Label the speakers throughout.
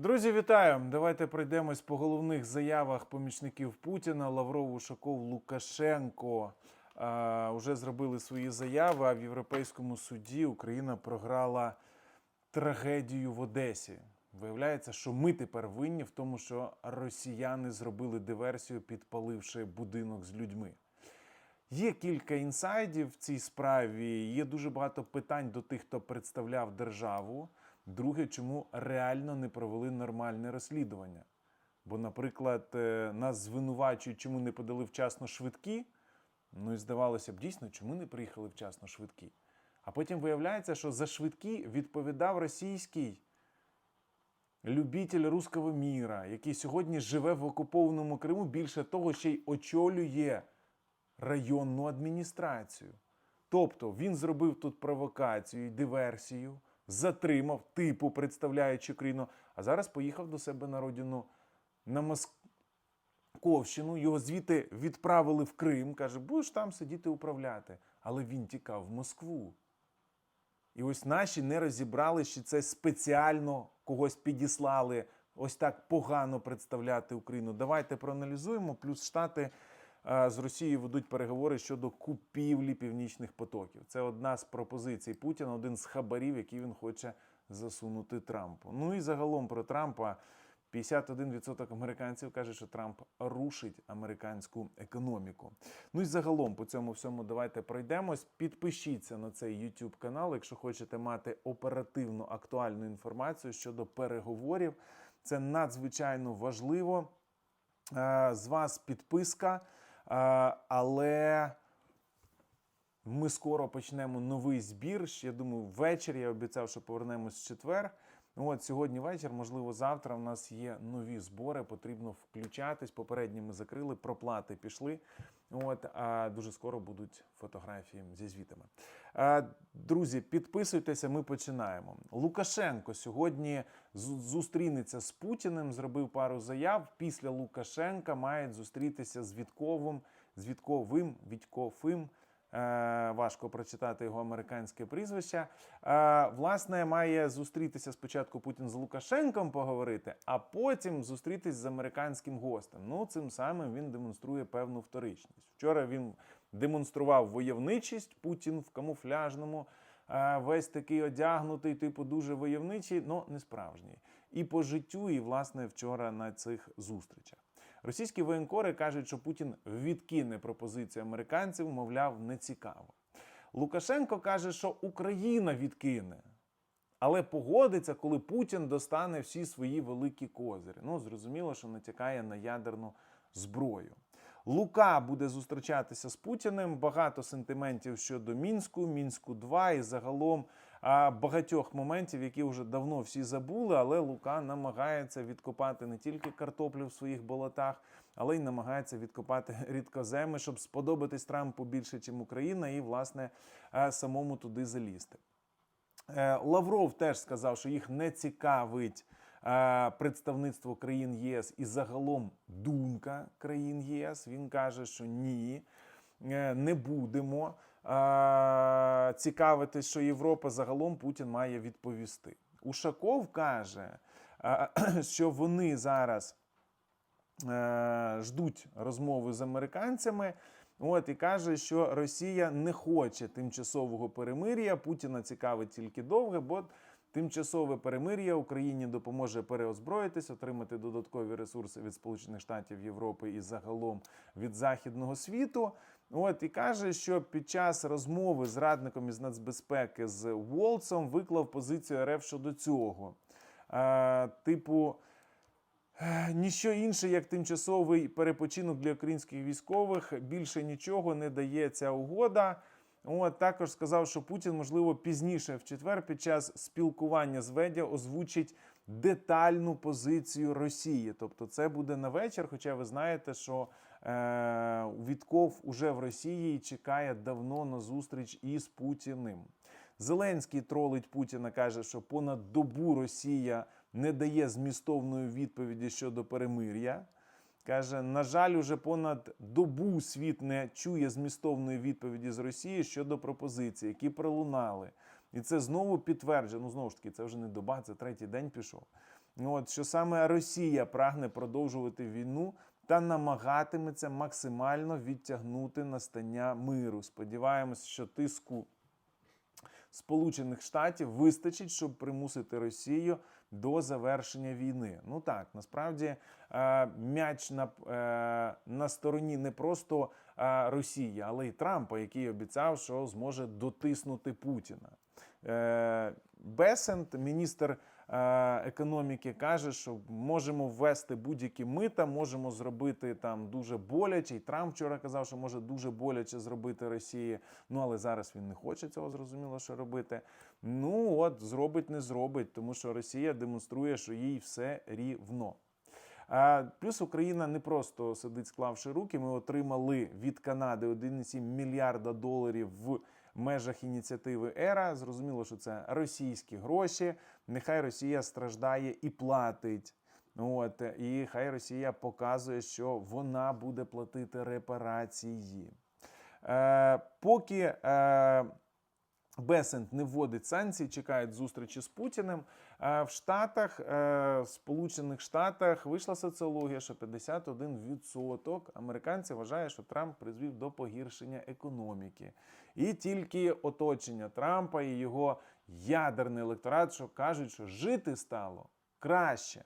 Speaker 1: Друзі, вітаю! Давайте пройдемось по головних заявах помічників Путіна Лавров, Ушаков, Лукашенко. А, уже зробили свої заяви. А в Європейському суді Україна програла трагедію в Одесі. Виявляється, що ми тепер винні в тому, що росіяни зробили диверсію, підпаливши будинок з людьми. Є кілька інсайдів в цій справі. Є дуже багато питань до тих, хто представляв державу. Друге, чому реально не провели нормальне розслідування? Бо, наприклад, е, нас звинувачують, чому не подали вчасно швидкі. Ну і здавалося б, дійсно, чому не приїхали вчасно швидкі? А потім виявляється, що за швидкі відповідав російський любитель руського міра, який сьогодні живе в окупованому Криму. Більше того, ще й очолює районну адміністрацію. Тобто він зробив тут провокацію, і диверсію, затримав, типу представляючи Україну, а зараз поїхав до себе на родину на Московщину. Його звідти відправили в Крим. Каже, будеш там сидіти управляти. Але він тікав в Москву. І ось наші не розібрали, що це спеціально когось підіслали ось так погано представляти Україну. Давайте проаналізуємо. Плюс Штати з Росією ведуть переговори щодо купівлі північних потоків. Це одна з пропозицій Путіна, один з хабарів, які він хоче засунути Трампу. Ну і загалом про Трампа. 51% американців каже, що Трамп рушить американську економіку. Ну і загалом по цьому всьому давайте пройдемось. Підпишіться на цей YouTube канал, якщо хочете мати оперативну актуальну інформацію щодо переговорів. Це надзвичайно важливо. Е, З вас підписка, е, але ми скоро почнемо новий збір. Я думаю, ввечері я обіцяв, що повернемось в четвер. Ну, От сьогодні вечір, можливо, завтра в нас є нові збори. Потрібно включатись. Попередні ми закрили, проплати пішли. От а дуже скоро будуть фотографії зі звітами. Друзі, підписуйтеся. Ми починаємо. Лукашенко сьогодні зустрінеться з Путіним. Зробив пару заяв. Після Лукашенка мають зустрітися з Вітковим, з Вітковим, Вітьковим. Е, важко прочитати його американське прізвище. Е, власне, має зустрітися спочатку Путін з Лукашенком поговорити, а потім зустрітись з американським гостем. Ну, цим самим він демонструє певну вторичність. Вчора він демонстрував войовничість Путін в камуфляжному. е, Весь такий одягнутий, типу, дуже войовничий, але не справжній. І по життю, і власне вчора на цих зустрічах. Російські воєнкори кажуть, що Путін відкине пропозицію американців, мовляв, не цікаво. Лукашенко каже, що Україна відкине, але погодиться, коли Путін достане всі свої великі козирі. Ну, зрозуміло, що натякає на ядерну зброю. Лука буде зустрічатися з Путіним. Багато сентиментів щодо мінську, мінську 2 і загалом багатьох моментів, які вже давно всі забули, але Лука намагається відкопати не тільки картоплю в своїх болотах, але й намагається відкопати рідкоземи, щоб сподобатись Трампу більше, ніж Україна, і власне самому туди залізти. Е, Лавров теж сказав, що їх не цікавить представництво країн ЄС і загалом думка країн ЄС. Він каже, що ні, е, не будемо е, цікавитись, що Європа загалом Путін має відповісти. Ушаков каже, е, що вони зараз е, ждуть розмови з американцями. От і каже, що Росія не хоче тимчасового перемир'я. Путіна цікавить тільки довге, бо тимчасове перемир'я Україні допоможе переозброїтись, отримати додаткові ресурси від Сполучених Штатів Європи і загалом від західного світу. От і каже, що під час розмови з радником із нацбезпеки з Волцом виклав позицію РФ щодо цього. Е, типу. Е, Ніщо інше, як тимчасовий перепочинок для українських військових, більше нічого не дає ця угода. От також сказав, що Путін, можливо, пізніше в четвер під час спілкування з Ведя озвучить детальну позицію Росії. Тобто, це буде на вечір. Хоча ви знаєте, що Вітков уже в Росії і чекає давно на зустріч із Путіним. Зеленський тролить Путіна, каже, що понад добу Росія не дає змістовної відповіді щодо перемир'я. Каже, на жаль, уже понад добу світ не чує змістовної відповіді з Росії щодо пропозицій, які пролунали. І це знову підтверджено. Ну, знову ж таки, це вже не доба, це третій день пішов. От що саме Росія прагне продовжувати війну та намагатиметься максимально відтягнути настання миру. Сподіваємось, що тиску Сполучених Штатів вистачить, щоб примусити Росію до завершення війни. Ну так, насправді е, м'яч на, е, на стороні не просто е, Росії, але й Трампа, який обіцяв, що зможе дотиснути Путіна. Бесент, міністр економіки, каже, що можемо ввести будь-які мита, можемо зробити там дуже боляче. І Трамп вчора казав, що може дуже боляче зробити Росії. Ну але зараз він не хоче цього зрозуміло, що робити. Ну от зробить, не зробить, тому що Росія демонструє, що їй все рівно. Плюс Україна не просто сидить, склавши руки. Ми отримали від Канади 1,7 мільярда доларів в межах ініціативи ЕРА. Зрозуміло, що це російські гроші. Нехай Росія страждає і платить. От і хай Росія показує, що вона буде платити репарації. Е, Поки е, Бесент не вводить санкції, чекають зустрічі з Путіним. Е, В Штатах, е, Сполучених Штатах вийшла соціологія, що 51% американців вважає, що Трамп призвів до погіршення економіки. І тільки оточення Трампа і його ядерний електорат, що кажуть, що жити стало краще.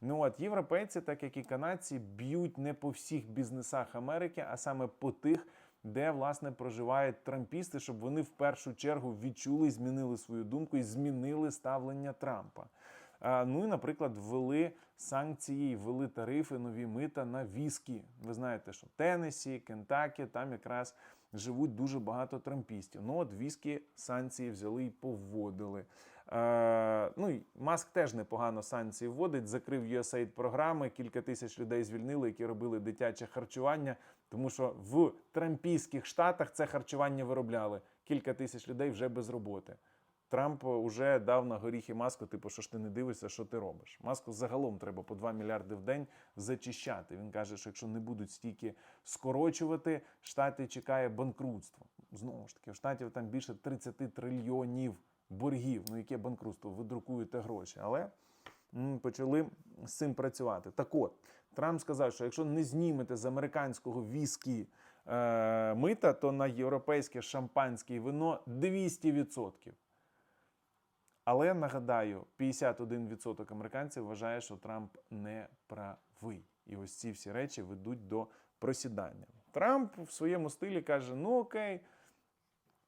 Speaker 1: Ну от європейці, так як і канадці, б'ють не по всіх бізнесах Америки, а саме по тих, де власне проживають трампісти, щоб вони в першу чергу відчули, змінили свою думку і змінили ставлення Трампа. Ну і, наприклад, ввели санкції, ввели тарифи, нові мита на віскі. Ви знаєте, що Теннесі, Кентакі, там якраз живуть дуже багато трампістів. Ну от віскі санкції взяли і повводили. Е, ну і Маск теж непогано санкції вводить. Закрив USAID програми. Кілька тисяч людей звільнили, які робили дитяче харчування. Тому що в трампійських штатах це харчування виробляли. Кілька тисяч людей вже без роботи. Трамп вже дав на горіхи маску, типу, що ж ти не дивишся, що ти робиш. Маску загалом треба по 2 мільярди в день зачищати. Він каже, що якщо не будуть стільки скорочувати, штати чекає банкрутство. Знову ж таки, в штатів там більше 30 трильйонів боргів. Ну яке банкрутство? Ви друкуєте гроші. Але почали з цим працювати. Так от, Трамп сказав, що якщо не знімете з американського віскі е, мита, то на європейське шампанське вино 200%. Але нагадаю, 51% американців вважає, що Трамп не правий. І ось ці всі речі ведуть до просідання. Трамп в своєму стилі каже: ну окей,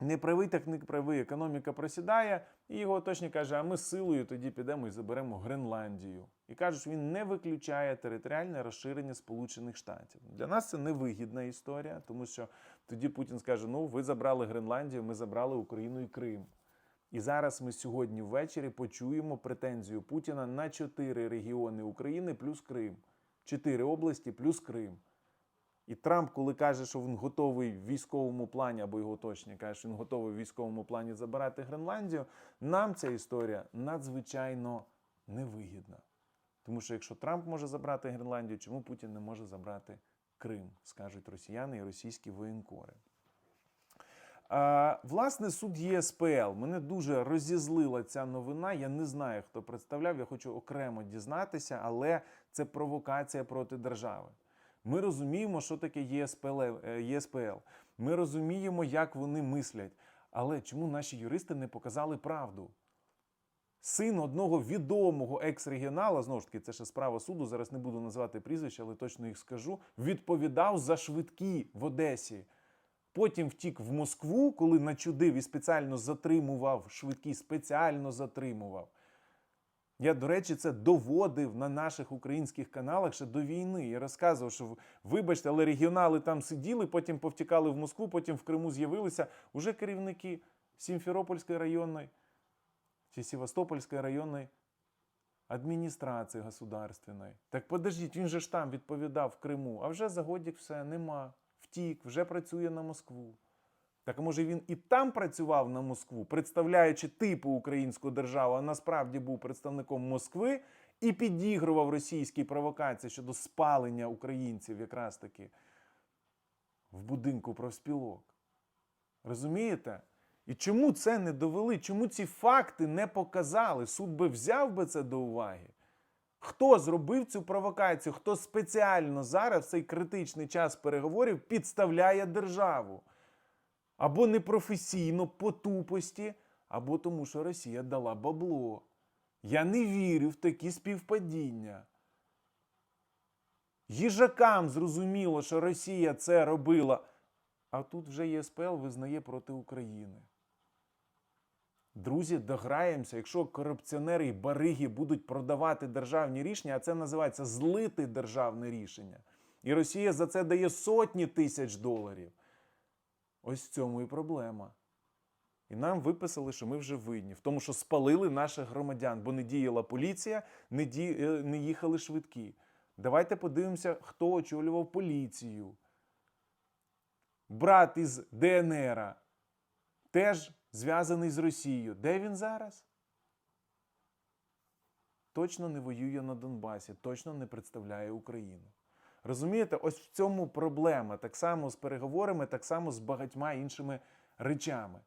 Speaker 1: не правий, так не правий, економіка просідає. І його оточник каже: а ми силою тоді підемо і заберемо Гренландію. І кажуть, він не виключає територіальне розширення Сполучених Штатів. Для нас це невигідна історія, тому що тоді Путін скаже: ну, ви забрали Гренландію, ми забрали Україну і Крим. І зараз ми сьогодні ввечері почуємо претензію Путіна на чотири регіони України плюс Крим, чотири області плюс Крим. І Трамп, коли каже, що він готовий в військовому плані, або його оточення каже, що він готовий в військовому плані забирати Гренландію, нам ця історія надзвичайно невигідна. Тому що якщо Трамп може забрати Гренландію, чому Путін не може забрати Крим, скажуть росіяни і російські воєнкори. А, власне, суд ЄСПЛ. Мене дуже розізлила ця новина. Я не знаю, хто представляв. Я хочу окремо дізнатися, але це провокація проти держави. Ми розуміємо, що таке ЄСПЛ. е, ЄСПЛ. Ми розуміємо, як вони мислять. Але чому наші юристи не показали правду? Син одного відомого екс-регіонала, знову ж таки, це ще справа суду. Зараз не буду називати прізвища, але точно їх скажу. Відповідав за швидкі в Одесі. Потім втік в Москву, коли начудив і спеціально затримував швидкі, спеціально затримував. Я, до речі, це доводив на наших українських каналах ще до війни. Я розказував, що вибачте, але регіонали там сиділи, потім повтікали в Москву, потім в Криму з'явилися уже керівники Сімферопольської районної чи Севастопольської районної адміністрації государственної. Так подождіть, він же ж там відповідав в Криму, а вже за годік все нема. Втік, вже працює на Москву. Так може він і там працював на Москву, представляючи типу українську державу, а насправді був представником Москви і підігрував російській провокації щодо спалення українців якраз таки в будинку профспілок. Розумієте? І чому це не довели? Чому ці факти не показали? Суд би взяв би це до уваги. Хто зробив цю провокацію? Хто спеціально зараз в цей критичний час переговорів підставляє державу? Або непрофесійно, по тупості, або тому, що Росія дала бабло. Я не вірю в такі співпадіння. Їжакам зрозуміло, що Росія це робила. А тут вже ЄСПЛ визнає проти України. Друзі, дограємося, якщо корупціонери і бариги будуть продавати державні рішення, а це називається злити державне рішення. І Росія за це дає сотні тисяч доларів. Ось в цьому і проблема. І нам виписали, що ми вже винні в тому, що спалили наших громадян, бо не діяла поліція, не, ді... е, не їхали швидкі. Давайте подивимося, хто очолював поліцію. Брат із ДНР теж зв'язаний з Росією. Де він зараз? Точно не воює на Донбасі, точно не представляє Україну. Розумієте, ось в цьому проблема. Так само з переговорами, так само з багатьма іншими речами.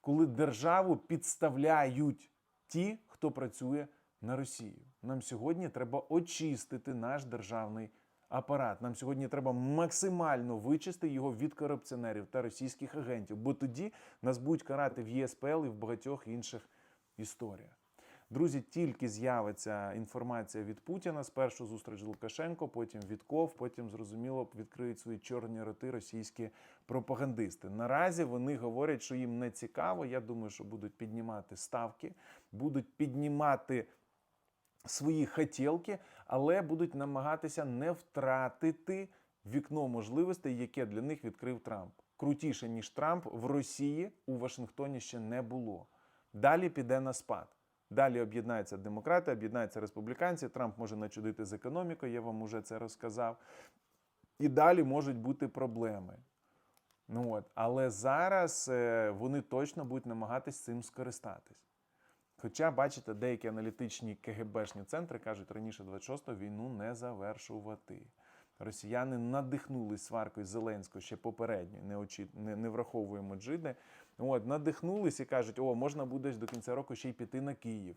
Speaker 1: Коли державу підставляють ті, хто працює на Росію. Нам сьогодні треба очистити наш державний апарат. Нам сьогодні треба максимально вичистити його від корупціонерів та російських агентів, бо тоді нас будуть карати в ЄСПЛ і в багатьох інших історіях. Друзі, тільки з'явиться інформація від Путіна. Спершу зустріч з Лукашенко, потім Вітков, потім зрозуміло відкриють свої чорні роти російські пропагандисти. Наразі вони говорять, що їм не цікаво. Я думаю, що будуть піднімати ставки, будуть піднімати свої хотілки, але будуть намагатися не втратити вікно можливостей, яке для них відкрив Трамп. Крутіше ніж Трамп в Росії у Вашингтоні ще не було. Далі піде на спад. Далі об'єднаються демократи, об'єднаються республіканці. Трамп може начудити з економікою, я вам уже це розказав. І далі можуть бути проблеми. Ну от. Але зараз е, вони точно будуть намагатись цим скористатись. Хоча, бачите, деякі аналітичні КГБшні центри кажуть, раніше 26-го війну не завершувати. Росіяни надихнулись сваркою Зеленського ще попередньо, не, очі, не, не враховуємо джиди. От, надихнулись і кажуть, о, можна буде до кінця року ще й піти на Київ.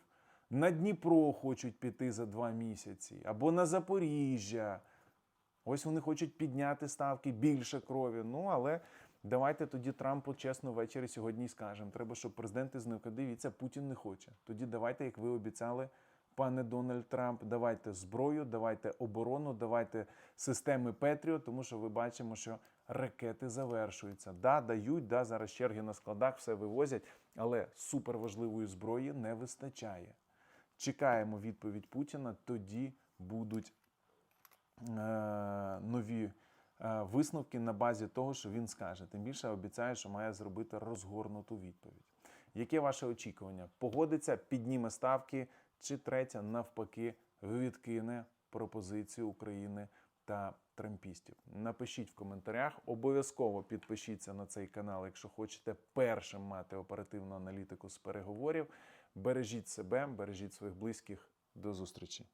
Speaker 1: На Дніпро хочуть піти за два місяці, або на Запоріжжя. Ось вони хочуть підняти ставки більше крові. Ну, але давайте тоді Трампу чесно ввечері сьогодні скажемо. Треба, щоб президенти зникли. Дивіться, Путін не хоче. Тоді давайте, як ви обіцяли, пане Дональд Трамп, давайте зброю, давайте оборону, давайте системи Петріо, тому що ви бачимо, що ракети завершуються. Да, дають, да, зараз черги на складах, все вивозять, але суперважливої зброї не вистачає. Чекаємо відповідь Путіна, тоді будуть е, нові висновки на базі того, що він скаже. Тим більше обіцяє, що має зробити розгорнуту відповідь. Яке ваше очікування? Погодиться, підніме ставки, чи третя, навпаки, відкине пропозицію України та трампістів? Напишіть в коментарях. Обов'язково підпишіться на цей канал, якщо хочете першим мати оперативну аналітику з переговорів. Бережіть себе, бережіть своїх близьких. До зустрічі!